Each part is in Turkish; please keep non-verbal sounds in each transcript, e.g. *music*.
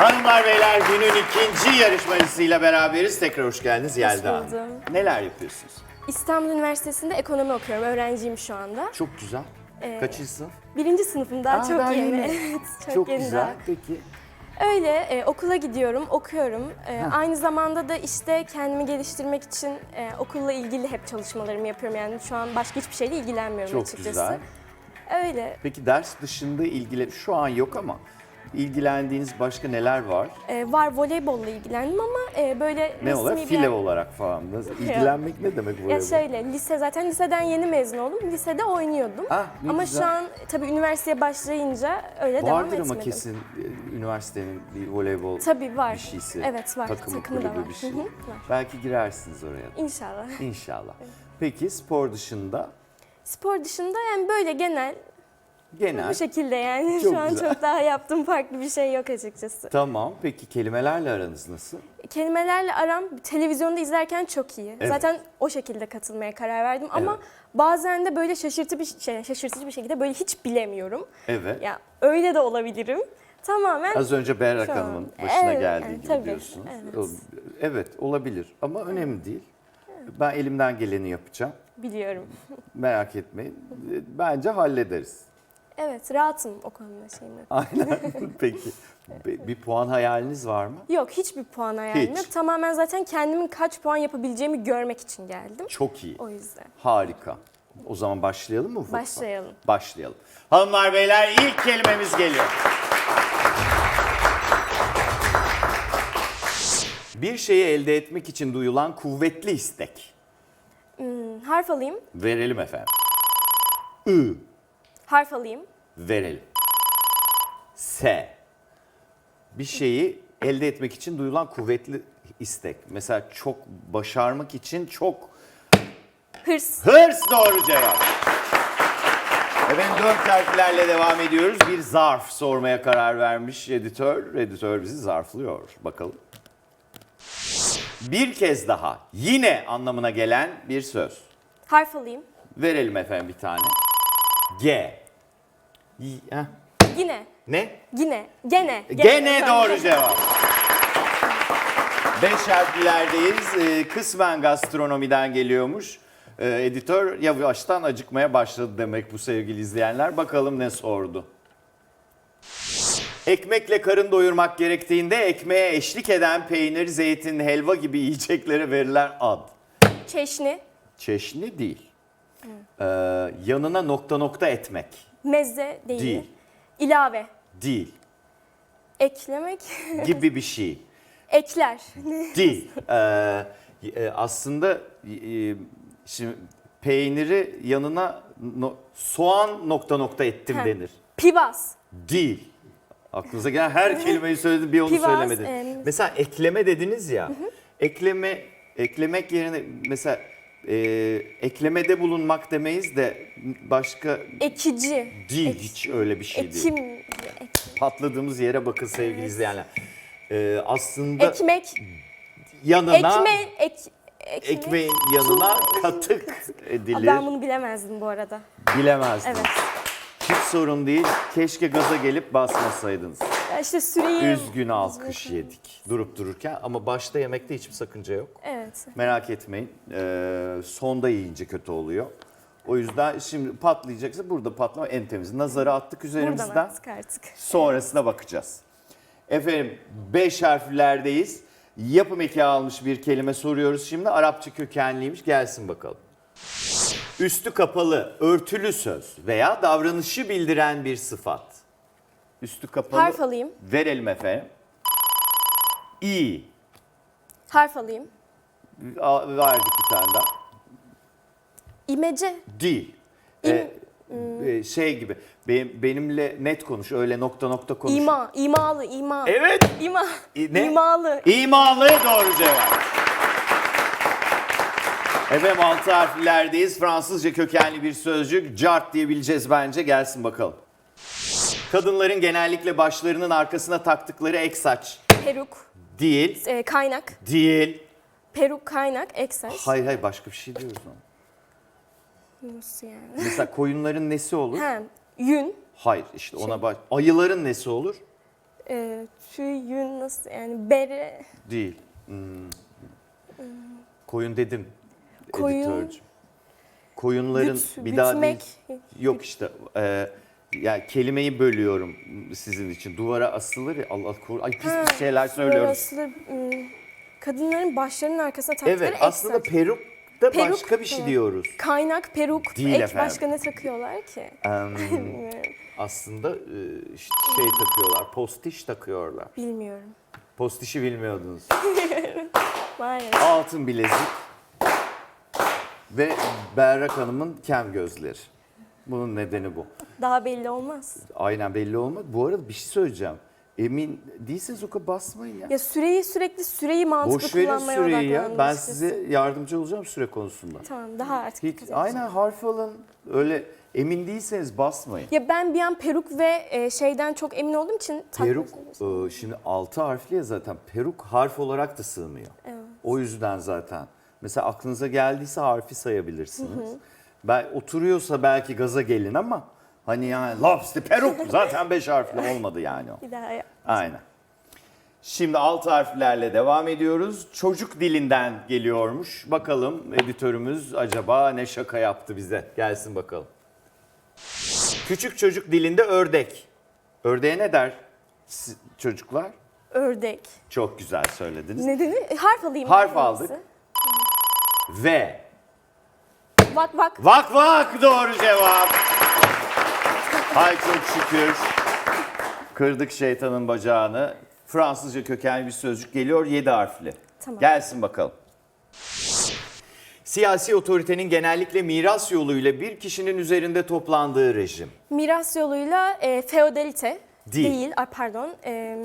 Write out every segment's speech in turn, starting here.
Hanımlar beyler günün ikinci yarışmacısıyla beraberiz. Tekrar hoş geldiniz Yelda Hanım. Neler yapıyorsunuz? İstanbul Üniversitesi'nde ekonomi okuyorum. Öğrenciyim şu anda. Çok güzel. Kaçıncı sınıf? Birinci sınıfım daha Aa, çok daha yeni. *laughs* Evet, çok, Çok yeni güzel. daha. Peki. Öyle e, okula gidiyorum, okuyorum. E, aynı zamanda da işte kendimi geliştirmek için e, okulla ilgili hep çalışmalarımı yapıyorum. Yani şu an başka hiçbir şeyle ilgilenmiyorum Çok açıkçası. güzel. Öyle. Peki ders dışında ilgili şu an yok ama ilgilendiğiniz başka neler var? E, var voleybolla ilgilendim ama e, böyle Ne olarak? resmi File bir... olarak falan. Nasıl? İlgilenmek ne demek voleybol? Ya şöyle lise zaten liseden yeni mezun oldum. Lisede oynuyordum. Ah, ne ama güzel. şu an tabii üniversiteye başlayınca öyle devam Vardır etmedim. ama kesin e, üniversitenin bir voleybol Tabii var. bir şeysi. Evet var. Takımı, Takımı da kulübü var. bir şey. Hı hı, var. Belki girersiniz oraya. İnşallah. İnşallah. Peki spor dışında Spor dışında yani böyle genel genel. bu şekilde yani Çok şu an güzel. çok daha yaptığım farklı bir şey yok açıkçası. Tamam. Peki kelimelerle aranız nasıl? Kelimelerle aram televizyonda izlerken çok iyi. Evet. Zaten o şekilde katılmaya karar verdim ama Evet. bazen de böyle şaşırtıcı bir şey, şaşırtıcı bir şekilde böyle hiç bilemiyorum. Evet. Ya öyle de olabilirim. Tamamen Az önce Berrak Şu an- Hanım'ın başına Evet, geldiği evet, gibi tabii. diyorsunuz. Evet. O- Evet olabilir ama önemli değil. Ben elimden geleni yapacağım. biliyorum. Merak etmeyin. Bence hallederiz. Evet rahatım o konuda şeyim yok. Aynen. *laughs* Peki. Bir bir puan hayaliniz var mı? Yok hiçbir puan hayalim Hiç. yok. Tamamen zaten kendimin kaç puan yapabileceğimi görmek için geldim. Çok iyi. O yüzden. Harika. O zaman başlayalım mı ufak? Başlayalım. Başlayalım. Hanımlar beyler ilk kelimemiz geliyor. Bir şeyi elde etmek için duyulan kuvvetli istek. Hmm, harf alayım. Verelim efendim. I. Harf alayım. Verelim. S. Bir şeyi elde etmek için duyulan kuvvetli istek. Mesela çok başarmak için çok Hırs. Hırs doğru cevap. Efendim dört harflerle devam ediyoruz. Bir zarf sormaya karar vermiş editör. Editör bizi zarflıyor. Bakalım. Bir kez daha yine anlamına gelen bir söz. Harf alayım. Verelim efendim bir tane. G. Y- heh. Yine. Ne? Yine. Gene. Gene doğru cevap. Beş harflerdeyiz. Ee, kısmen gastronomiden geliyormuş. Ee, editör yavaştan acıkmaya başladı demek bu sevgili izleyenler. Bakalım ne sordu. Ekmekle karın doyurmak gerektiğinde ekmeğe eşlik eden peynir, zeytin, helva gibi yiyeceklere verilen ad. Çeşni. Çeşni değil. Ee, yanına nokta nokta etmek. Meze değil. Değil. İlave. Değil. Eklemek. *laughs* Gibi bir şey. Ekler. *laughs* Değil. Ee, e, aslında e, şimdi peyniri yanına no- soğan nokta nokta ettim Ha. denir. Pivas. Değil. Aklınıza gelen her *laughs* kelimeyi söyledim bir onu Pivas, söylemedin. em, Mesela ekleme dediniz ya. Ekleme eklemek yerine mesela e, eklemede bulunmak demeyiz de başka Ekici. değil Ek- hiç öyle bir şey değil. Ekim. ek- Patladığımız yere bakın sevgili izleyenler. Ee, aslında ekmek. yanına Ekme. Ek, ekmek. ekmeğin yanına *laughs* katık edilir. Ben bunu bilemezdim bu arada. Bilemezdim. Evet. Sorun değil. Keşke gaza gelip basmasaydınız. Ya işte süreyi... Üzgün alkış yedik durup dururken ama başta yemekte hiçbir sakınca yok. Evet. Merak etmeyin. Ee, sonda yiyince kötü oluyor. O yüzden şimdi patlayacaksa burada patlama en temiz. Nazarı attık Buradan üzerimizden. artık artık. Sonrasına bakacağız. Efendim 5 harflerdeyiz. Yapım eki almış bir kelime soruyoruz şimdi. Arapça kökenliymiş. Gelsin bakalım. Üstü kapalı, örtülü söz veya davranışı bildiren bir sıfat. Üstü kapalı. Harf alayım. Verelim efendim. İ. Harf alayım. A- Verdik bir tane daha. İmece. Değil. Ee, e, şey gibi. Benim, benimle net konuş. Öyle nokta nokta konuş. İma. İmalı. ima. Evet. İma. İ- ne? İmalı. İmalı doğru cevap. Efendim altı harflerdeyiz. Fransızca kökenli bir sözcük. Cart diyebileceğiz bence. Gelsin bakalım. Kadınların genellikle başlarının arkasına taktıkları ek saç. Peruk. Değil. e, kaynak. Değil. Peruk, kaynak, ek saç. Hayır hayır başka bir şey diyoruz ona. Nasıl yani? Mesela koyunların nesi olur? Ha, yün. Hayır işte ona baş. Ayıların nesi olur? E, tüyün nasıl yani bere Değil. Hmm. Koyun dedim. Koyun. editörcüğüm. Koyunların güt, bir daha değil. Yok işte. E, yani kelimeyi bölüyorum sizin için. Duvara asılır ya. Allah korusun. Ay pis pis şeyler söylüyorum. Da, ım, kadınların başlarının arkasına taktıkları Evet aslında saç. peruk da Peruk, başka bir şey diyoruz. Kaynak, peruk, Değil ek efendim. başka ne takıyorlar ki? Bilmiyorum. *laughs* aslında e, işte şey takıyorlar. Postiş takıyorlar. Bilmiyorum. Postişi bilmiyordunuz. *laughs* Maalesef. Altın bilezik ve Berrak Hanım'ın kem gözleri. Bunun nedeni bu. Daha belli olmaz. Aynen belli olmadı. Bu arada bir şey söyleyeceğim. Emin değilseniz o kadar basmayın ya. Ya süreyi sürekli süreyi mantıklı Boş verin kullanmaya süreyi ya. Ben açıkçası. size yardımcı olacağım süre konusunda. Tamam daha artık Hiç, aynen harf alın. Öyle emin değilseniz basmayın. Ya ben bir an peruk ve e, şeyden çok emin olduğum için Peruk takmak e, şimdi altı harfli ya zaten. Peruk harf olarak da sığmıyor. Evet. O yüzden zaten. Mesela aklınıza geldiyse harfi sayabilirsiniz. Ben oturuyorsa belki gaza gelin ama hani yani lapsti peruk *laughs* zaten beş harfli olmadı yani o. Bir daha yap. Aynen. Şimdi alt harflerle devam ediyoruz. Çocuk dilinden geliyormuş. Bakalım editörümüz acaba ne şaka yaptı bize. Gelsin bakalım. Küçük çocuk dilinde ördek. Ördeğe ne der çocuklar? Ördek. Çok güzel söylediniz. Nedeni? E, harf alayım. Harf ben en aldık. iyisi. Ve Vak vak. vak vak doğru cevap. Hay çok şükür. Kırdık şeytanın bacağını. Fransızca kökenli bir sözcük geliyor 7 harfli. Tamam. Gelsin bakalım. Siyasi otoritenin genellikle miras yoluyla bir kişinin üzerinde toplandığı rejim. Miras yoluyla e, feodalite. Değil. Ay pardon. e,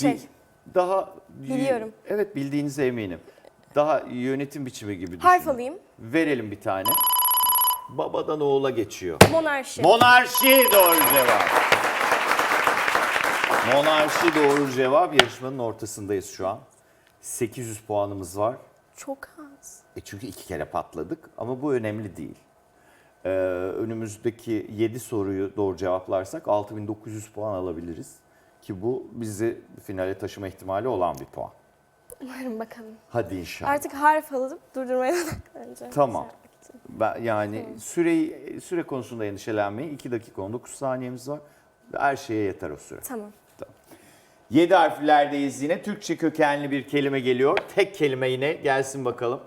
şey. Değil. Daha Biliyorum. Evet bildiğinize eminim. Daha yönetim biçimi gibi düşünün. Harf alayım. Verelim bir tane. Babadan oğula geçiyor. Monarşi. Monarşi doğru cevap. Monarşi doğru cevap. Yarışmanın ortasındayız şu an. 800 puanımız var. çok az. E çünkü iki kere patladık ama bu önemli değil. Ee, önümüzdeki 7 soruyu doğru cevaplarsak 6900 puan alabiliriz. Ki bu bizi finale taşıma ihtimali olan bir puan. Umarım bakalım. Hadi inşallah. Artık harf alıp durdurmaya odaklanacağım. *laughs* Tamam. Ben yani süreyi süre konusunda endişelenmeyin. 2 dakika 19 saniyemiz var. Her şeye yeter o süre. Tamam. 7 harflerdeyiz yine. Türkçe kökenli bir kelime geliyor. Tek kelime yine gelsin bakalım.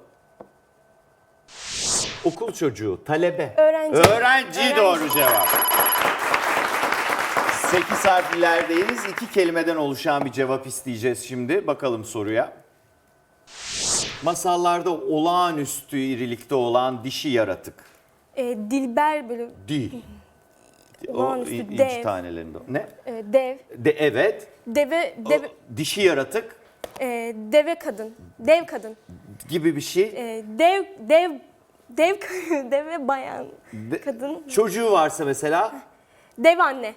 Okul çocuğu, talebe. Öğrenci. Öğrenci, Öğrenci. doğru cevap. 8 harflerdeyiz. İki kelimeden oluşan bir cevap isteyeceğiz şimdi. Bakalım soruya. Masallarda olağanüstü irilikte olan dişi yaratık. E, dilber böyle Değil. O Olağanüstü inci dev. tanelerinde. Ne? e, dev. De, evet. Deve, O deve, dişi yaratık e, deve kadın. Dev kadın. gibi bir şey. E, dev, dev, dev, *laughs* deve bayan. De- kadın. Çocuğu varsa mesela. Dev anne.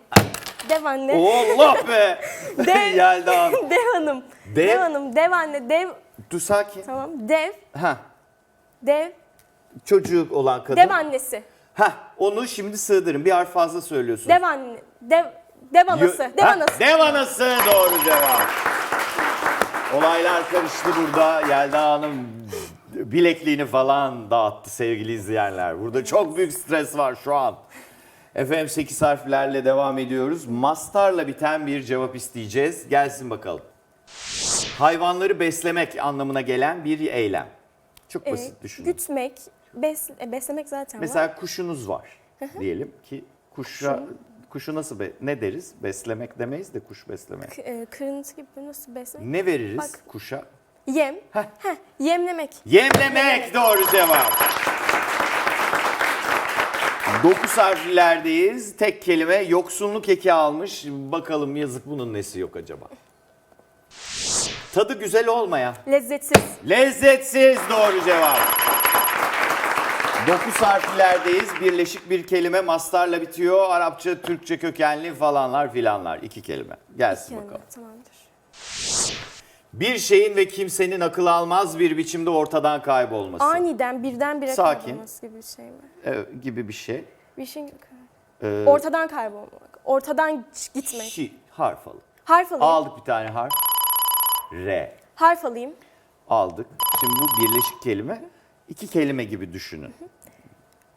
Dev anne. Allah be! Dev- *laughs* Yelda Hanım. *laughs* Dev hanım. Dev- Dev hanım, dev anne, dev. Dur sakin. Tamam. Dev, Ha, dev, çocuk olan kadın. dev annesi. Ha, onu şimdi sığdırın. Bir harf fazla söylüyorsun. Dev anne, dev, dev anası, Yo- dev Ha, anası. Dev anası doğru cevap. Olaylar karıştı burada. Yelda Hanım bilekliğini falan dağıttı sevgili izleyenler. Burada çok büyük stres var şu an. Efendim 8 harflerle devam ediyoruz. Mastarla biten bir cevap isteyeceğiz. Gelsin bakalım. Hayvanları beslemek anlamına gelen bir eylem. Çok E, basit düşünün. gütmek, bes, e, beslemek zaten var. Mesela kuşunuz var diyelim ki kuşa kuşu nasıl be- ne deriz? Beslemek demeyiz de kuş beslemek. K- e, kırıntı gibi nasıl beslemek? Ne veririz Bak. kuşa? Yem. Heh. Yemlemek. Yemlemek doğru cevap. 9 harflerdeyiz. Tek kelime yoksunluk eki almış. Bakalım yazık bunun nesi yok acaba? Tadı güzel olmayan. Lezzetsiz. Lezzetsiz doğru cevap. 9 harflerdeyiz. Birleşik bir kelime mastarla bitiyor. Arapça, Türkçe kökenli falanlar filanlar. İki kelime. Gelsin Yani, bakalım. tamamdır. Bir şeyin ve kimsenin akıl almaz bir biçimde ortadan kaybolması. Aniden birdenbire Sakin. kaybolması gibi bir şey mi? Evet, gibi bir şey. Bir şey Ee, ortadan kaybolmak. Ortadan gitmek. şi- harf alın. Harf alayım. Aldık bir tane harf. R. Harf alayım. Aldık. Şimdi bu birleşik kelime. İki kelime gibi düşünün.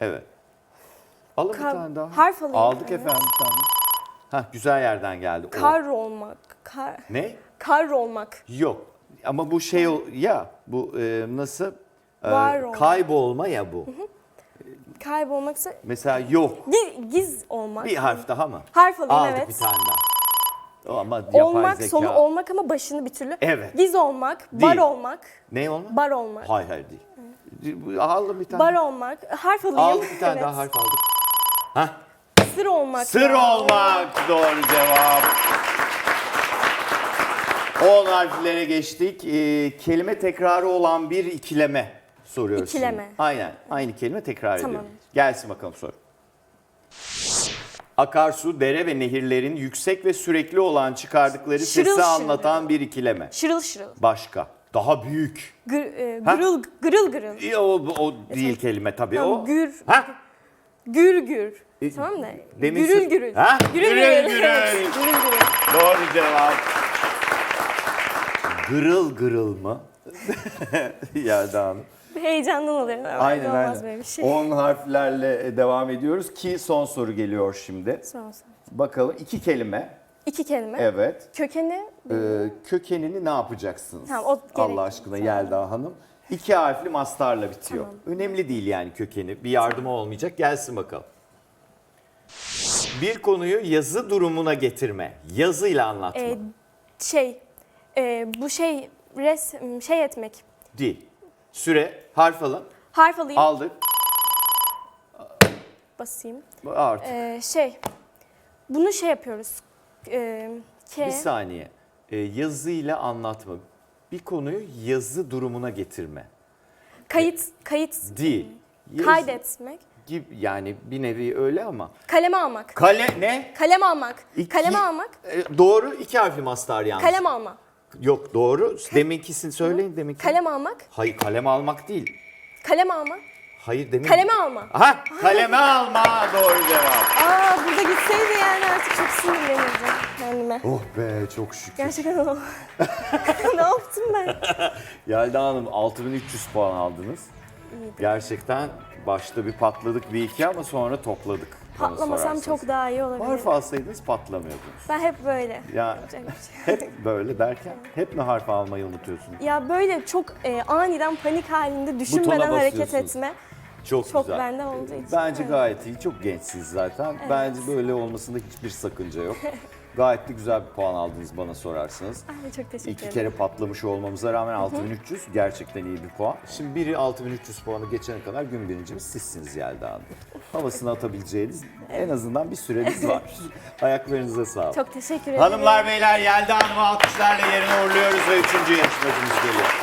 Evet. Alın bir Kar- tane daha. harf alayım, Aldık evet. efendim bir tane. Hah güzel yerden geldi. O. Kar olmak. Kar, Ne? kar olmak. Yok. Ama bu şey ya bu e, nasıl? E, Var olmak. kaybolma ya bu. Kaybolmaksa Mesela yok. giz, giz olmak. Bir harf daha mı? Harf alayım Aldık evet. bir tane daha. O ama yapay Olmak zeka. sonu olmak ama başını bir türlü. Evet. Giz olmak, bar Değil. olmak, Ne olmak? bar olmak. Hayır hayır değil. Aldım bir tane. Bar olmak. Harf alayım. Aldık bir tane daha harf aldık. Hah. Sır olmak. Sır ya. olmak doğru cevap. 10 harflere geçtik. Ee, kelime tekrarı olan bir ikileme soruyoruz. İkileme. şimdi. Aynen. Aynı kelime tekrar Tamam. ediyor. Gelsin bakalım soru. Akarsu, dere ve nehirlerin yüksek ve sürekli olan çıkardıkları Şırıl sesi şırıl. anlatan bir ikileme. Şırıl şırıl. Başka. Daha büyük. Gır, e, Ha? gırıl gırıl gırıl. E, O, o değil kelime tabii Tamam, o. gür. Ha? Gür gür. E, tamam mı? demin Gürül sır- gürül. Ha? Gürül Gürül gürül. gürül. *laughs* Gürül gürül. Doğru cevap. Gırıl gırıl mı? *laughs* Yelda Hanım. Heyecandan oluyorum. Aynen olmaz aynen. böyle bir şey. 10 harflerle devam ediyoruz ki son soru geliyor şimdi. Son son. Bakalım iki kelime. İki kelime. Evet. Kökeni Ee, kökenini ne yapacaksınız? Tamam, o gerek Allah aşkına Yelda Hanım. İki harfli mastarla bitiyor. Önemli değil yani kökeni. Bir yardımı olmayacak. Gelsin bakalım. Bir konuyu yazı durumuna getirme. Yazıyla anlatma. e, şey e, bu şey res şey etmek. Değil. Süre, harf alın. Harf alayım. Aldık. Basayım. Artık. E, şey bunu şey yapıyoruz. E, ke, Bir saniye. Ee, yazıyla anlatma. Bir konuyu yazı durumuna getirme. kayıt kayıt Değil. Yazı kaydetmek. Gibi, yani bir nevi öyle ama. Kaleme almak. Kale ne? Kalem almak. İki- Kaleme almak. E, doğru iki harfli mastar yalnız. Kalem alma. Yok doğru. Deminkisini söyleyin deminki. Kalem almak. Hayır kalem almak değil. Kalem alma. Hayır demin. Kaleme alma. Aha kaleme alma doğru cevap. Aa burada gitseydi yani artık çok sinirlenirdim kendime. Oh be çok şükür. Gerçekten o. *laughs* ne yaptım ben? *laughs* Yelda Hanım 6300 puan aldınız. Gerçekten başta bir patladık bir iki ama sonra topladık. bana Patlamasam sorarsanız. çok daha iyi olabilir. Harf alsaydınız patlamıyordunuz. Ben hep böyle. *laughs* Ya Yapacak bir şey yok. hep böyle derken hep mi harf almayı unutuyorsunuz? Ya böyle çok e, aniden panik halinde düşünmeden hareket basıyorsunuz. etme Çok, çok güzel. bende olduğu için. Bence Evet. gayet iyi. Çok gençsiniz zaten. Bence böyle olmasında hiçbir sakınca yok. *laughs* gayet de güzel bir puan aldınız bana sorarsanız. Ay, çok teşekkür İki ederim. kere patlamış olmamıza rağmen 6300 gerçekten iyi bir puan. Şimdi biri 6300 puanı geçene kadar gün birincimiz sizsiniz Yelda Hanım. Havasını atabileceğiniz en azından bir süreniz var. *laughs* Ayaklarınıza sağlık. Çok teşekkür ederim. Hanımlar beyler Yelda Hanım'ı alkışlarla yerine uğurluyoruz ve üçüncü yarışmacımız geliyor.